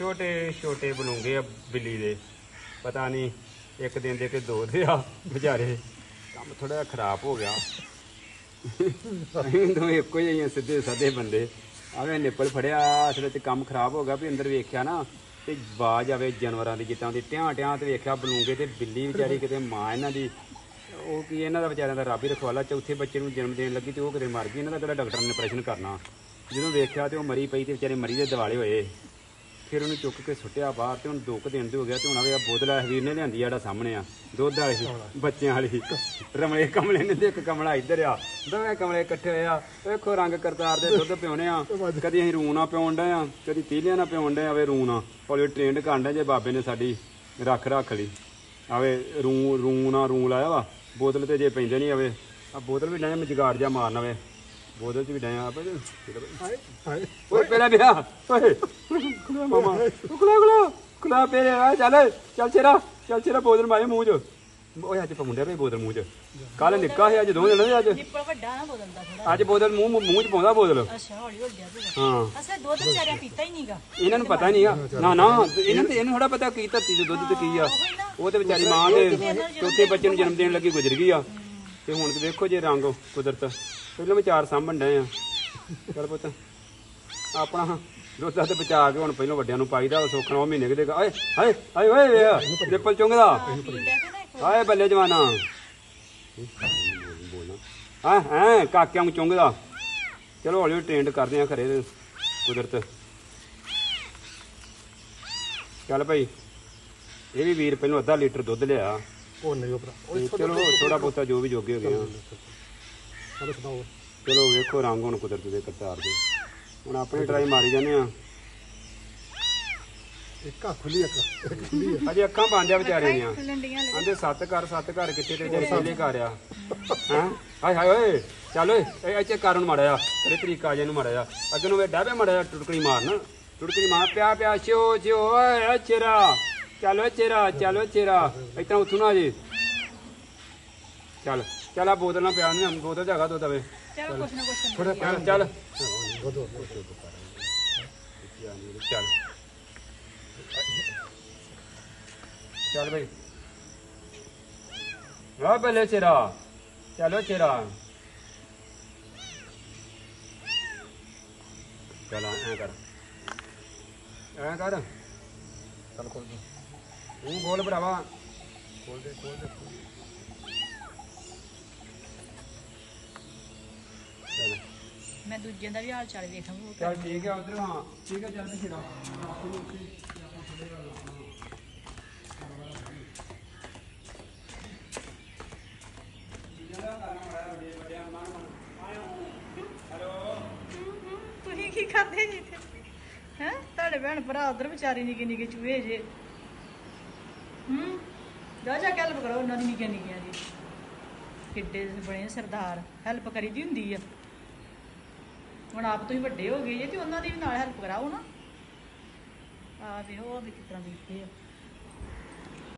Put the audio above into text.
ਛੋਟੇ ਛੋਟੇ ਬਲੂੰਗੇ ਆ ਬਿੱਲੀ ਦੇ। ਪਤਾ ਨਹੀਂ ਇੱਕ ਦਿਨ ਦੇ ਕੇ ਦੋ ਦੇ ਆ ਵਿਚਾਰੇ। ਕੰਮ ਥੋੜਾ ਜਿਹਾ ਖਰਾਬ ਹੋ ਗਿਆ। ਅਸੀਂ ਦੋਵੇਂ ਇੱਕੋ ਜਿਹੇ ਹੀ ਆ, ਸਿੱਧੇ ਸਾਦੇ ਬੰਦੇ। ਆਵੇਂ ਨਿੱਪਲ ਫੜਿਆ ਅਸਲ ਵਿੱਚ ਕੰਮ ਖਰਾਬ ਹੋ ਗਿਆ ਵੀ ਅੰਦਰ ਵੇਖਿਆ ਨਾ ਤੇ ਬਾਜ ਆਵੇ ਜਾਨਵਰਾਂ ਦੀ ਜਿੱਤਾਂ ਦੀ। ਟਿਆਂ ਟਿਆਂ ਤੇ ਵੇਖਿਆ ਬਲੂੰਗੇ ਤੇ ਬਿੱਲੀ ਵਿਚਾਰੀ ਕਿਤੇ ਮਾਂ ਇਹਨਾਂ ਦੀ ਉਹ ਕੀ ਇਹਨਾਂ ਦਾ ਵਿਚਾਰਿਆਂ ਦਾ ਰੱਬ ਹੀ ਰਖਵਾਲਾ ਚੌਥੇ ਬੱਚੇ ਨੂੰ ਜਨਮ ਦੇਣ ਲੱਗੀ ਤੇ ਉਹ ਕਿਤੇ ਮਰ ਗਈ। ਇਹਨਾਂ ਦਾ ਕਿਹੜਾ ਡਾਕਟਰ ਨੇ ਆਪਰੇਸ਼ਨ ਕਰਨਾ? ਜਦੋਂ ਵੇਖਿਆ ਤੇ ਉਹ ਮਰੀ ਪਈ ਤੇ ਵਿਚਾਰੇ ਮਰੀ ਦੇ ਦਿਵਾਲੇ ਹੋਏ। ਫਿਰ ਉਹਨੂੰ ਚੁੱਕ ਕੇ ਸੁੱਟਿਆ ਬਾਹਰ ਤੇ ਹੁਣ ਦੋ ਕੁ ਦਿਨ ਦੇ ਹੋ ਗਿਆ ਤੇ ਹੁਣ ਆਵੇ ਆ ਬੋਤਲ ਆ ਵੀਰ ਨੇ ਲਿਆਂਦੀ ਆ ਜਿਹੜਾ ਸਾਹਮਣੇ ਆ ਦੁੱਧ ਵਾਲੀ ਸੀ, ਬੱਚਿਆਂ ਵਾਲੀ। ਰਮਲੇ ਕਮਲੇ ਨੇ ਤੇ ਇੱਕ ਕਮਲਾ ਇੱਧਰ ਆ ਦੋਵੇਂ ਕਮਲੇ ਇਕੱਠੇ ਹੋਏ ਆ। ਵੇਖੋ ਰੰਗ ਕਰਤਾਰ ਦੇ ਦੁੱਧ ਪਿਉਣੇ ਆ। ਕਦੀ ਅਸੀਂ ਰੂਣਾ ਪਿਉਣ ਡਏ ਆ ਕਦੀ ਤੀਲਿਆਂ ਨਾਲ ਪਿਉਣ ਡਏ ਆਵੇ ਰੂਣਾ ਹੌਲੀ ਟ੍ਰੇਨਡ ਕਰਨ ਡਏ ਜੇ ਬਾਬੇ ਨੇ ਸਾਡੀ ਰੱਖ ਰੱਖ ਲਈ। ਆਵੇ ਰੂ ਰੂਣਾ ਰੂ ਲਾਇਆ ਵਾ ਬੋਤਲ ਤੇ ਜੇ ਪੈਂਦੇ ਨਹੀਂ ਆਵੇ ਆ ਬੋਤਲ ਵੀ ਡਏ ਮਜਗਾੜ ਜਾ ਮਾਰਨ ਆਵੇ ਬੋਤਲ ਚ ਵੀ ਡਏ ਆ ਆਪੇ ਹਾਏ ਹਾਏ। ਓਏ ਪਹਿਲਾਂ ਵਿਆਹ ਓਏ। ਮਾਮਾ ਕੁਲਾ ਕੁਲਾ ਕੁਲਾ ਪੇਰੇ ਆ ਚੱਲ ਚੱਲ ਚੇਰਾ ਚੱਲ ਚੇਰਾ ਬੋਤਲ ਮਾਰੇ ਮੂੰਹ ਚ। ਓਏ ਅੱਜ ਪਮੁੰਡਿਆ ਪਈ ਬੋਤਲ ਮੂੰਹ ਚ। ਕੱਲ ਨਿੱਕਾ ਸੀ ਅੱਜ ਦੋ ਜਣੇ ਅੱਜ। ਨਿੱਪਲ ਵੱਡਾ ਨਾ ਬੋਲਦਾ ਥੋੜਾ ਅੱਜ ਬੋਤਲ ਮੂੰਹ ਮੂੰਹ ਚ ਪਾਉਂਦਾ ਬੋਤਲ। ਅੱਛਾ ਹੌਲੀ ਹੌਲੀ ਗਿਆ ਹਾਂ। ਅਸਲ ਦੁੱਧ ਵਿਚਾਰਿਆਂ ਪੀਤਾ ਹੀ ਨਹੀਂਗਾ। ਇਹਨਾਂ ਨੂੰ ਪਤਾ ਨਹੀਂਗਾ। ਨਾ ਨਾ ਇਹਨਾਂ ਤੇ ਇਹਨੂੰ ਥੋੜਾ ਪਤਾ ਕੀ ਧਰਤੀ ਦੇ ਦੁੱਧ ਤੇ ਕੀ ਆ। ਉਹ ਤੇ ਵਿਚਾਰੀ ਮਾਂ ਦੇ ਚੌਥੇ ਬੱਚੇ ਨੂੰ ਜਨਮ ਦੇਣ ਲੱਗੀ ਗੁਜ਼ਰ ਗਈ ਆ। ਤੇ ਹੁਣ ਤੇ ਵੇਖੋ ਜੇ ਰੰਗ ਕੁਦਰਤ। ਪਹਿਲਾਂ ਵੀ ਚਾਰ ਸਾਂਭਣ ਡਏ ਆ। ਚਲ ਪੁੱਤ ਆਪਣਾ ਦੁੱਧ ਤੇ ਬਚਾ ਕੇ ਹੁਣ ਪਹਿਲਾਂ ਵੱਡਿਆਂ ਨੂੰ ਪਾਈਦਾ ਸੁੱਖਣਾ ਉਹ ਮਹੀਨੇ ਕਿਤੇ ਆਏ ਹਾਏ ਹਾਏ ਓਏ ਵੇ ਰਿਪਲ ਚੁੰਗਦਾ। ਹਾਏ ਬੱਲੇ ਜਵਾਨਾ। ਹਾਂ ਹਾਂ ਕਾਕਿਆਂ ਨੂੰ ਚੁੰਗਦਾ। ਚਲੋ ਹੌਲੀ ਹੌਲੀ ਟ੍ਰੇਨਡ ਕਰਦੇ ਆ ਘਰੇ ਕੁਦਰਤ। ਚੱਲ ਭਾਈ ਇਹ ਵੀ ਵੀਰ ਪਹਿਲਾਂ ਅੱਧਾ ਲੀਟਰ ਦੁੱਧ ਲਿਆ। ਉਹ ਨਹੀਂ ਉਹ ਚਲੋ ਥੋੜਾ ਬਹੁਤਾ ਜੋ ਵੀ ਜੋਗੇ ਹੋ ਗਏ ਆ। ਚਲੋ ਸੁਣਾਓ। ਚਲੋ ਵੇਖੋ ਰੰਗ ਹੁਣ ਕੁਦਰਤ ਦੇ ਕਰਤਾਰ ਦੇ। ਹੁਣ ਆਪਣੇ ਟਰਾਈ ਮਾਰੀ ਜਾਂਦੇ ਆ ਇੱਕ ਆ ਖੁੱਲੀ ਇੱਕ ਇੱਕ ਖੁੱਲੀ ਆ। ਅਜੇ ਅੱਖਾਂ ਬੰਦ ਆ ਵਿਚਾਰੇ ਦੀਆਂ। ਆਂਦੇ ਸੱਤ ਘਰ ਸੱਤ ਘਰ ਕਿੱਥੇ ਤੇ ਜਿਹੜੇ ਪਹਿਲੇ ਘਰ ਆ। ਹਾਂ? ਹਾਏ ਹਾਏ ਓਏ ਚੱਲ ਓਏ ਇਹ ਇੱਥੇ ਕਾਰਨ ਮਾੜਿਆ ਤੇਰੇ ਤਰੀਕਾ ਜੇ ਨੂੰ ਮਾੜਿਆ ਅੱਗੇ ਨੂੰ ਵੇ ਡਾਬੇ ਮਾੜਿਆ ਟੁਟਕਣੀ ਮਾਰਨ। ਟੁਟਕਣੀ ਮਾਰ ਪਿਆ ਪਿਆ ਛੋ ਛੋ ਓਏ ਚੇਰਾ ਚੱਲ ਓਏ ਚੇਰਾ ਚੱਲ ਓਏ ਚੇਰਾ ਇਤਨਾ ਉੱਥੋਂ ਨਾ ਜੀ। ਚੱਲ ਚੱਲ ਆ ਬੋਤਲ ਨਾ ਪਿਆ ਨਹੀਂ ਬੋਤਲ ਜਗਾ ਦੋ ਦਵੇ ਚਲੋ ਕੁਛ ਨਾ ਕੁਛ ਥੋੜਾ ਚੱਲ ਚੱਲ। ਚੱਲ। ਚੱਲ ਬਈ। ਆ ਬੱਲੇ ਚੇਰਾ। ਚਲੋ ਚੇਰਾ। ਚਲ ਐ ਕਰ। ਐ ਕਰ। ਚੱਲ ਕੋਲ ਦੇ ਤੂੰ ਬੋਲ ਭਰਾਵਾ। ਕੋਲ ਦੇ ਕੋਲ ਦੇ ਮੈਂ ਦੂਜਿਆਂ ਦਾ ਵੀ ਹਾਲ ਚਾਲ ਵੇਖਾਂਗੀ ਚੱਲ ਠੀਕ ਹੈ ਉਧਰ ਹਾਂ ਠੀਕ ਹੈ ਚੱਲ ਵੀ ਚੇਰਾ ਤੁਸੀਂ ਕੀ ਕਰਦੇ ਜੀ ਇੱਥੇ? ਹੈ? ਤੁਹਾਡੇ ਭੈਣ ਭਰਾ ਉਧਰ ਵਿਚਾਰੀ ਨਿੱਕੇ ਨਿੱਕੇ ਚੂਹੇ ਜੇ। ਹੂੰ? ਜਾ ਜਾ ਕੇ ਹੈਲਪ ਕਰੋ ਉਹਨਾਂ ਦੀ ਨਿੱਕੇ ਨਿੱਕੀਆਂ ਦੀ। ਕਿੱਡੇ ਬਣੇ ਸਰਦਾਰ। ਹੈਲਪ ਕਰੀਦੀ ਹੁੰਦੀ ਆ। ਹੁਣ ਆਪ ਤੁਸੀਂ ਵੱਡੇ ਹੋ ਗਏ ਜੇ ਤੇ ਉਹਨਾਂ ਦੀ ਵੀ ਨਾਲ ਹੈਲਪ ਕਰਾਓ ਨਾ। ਆ ਵੇਖੋ ਉਹ ਕਿਸ ਤਰ੍ਹਾਂ ਦੇਖਦੇ ਆ।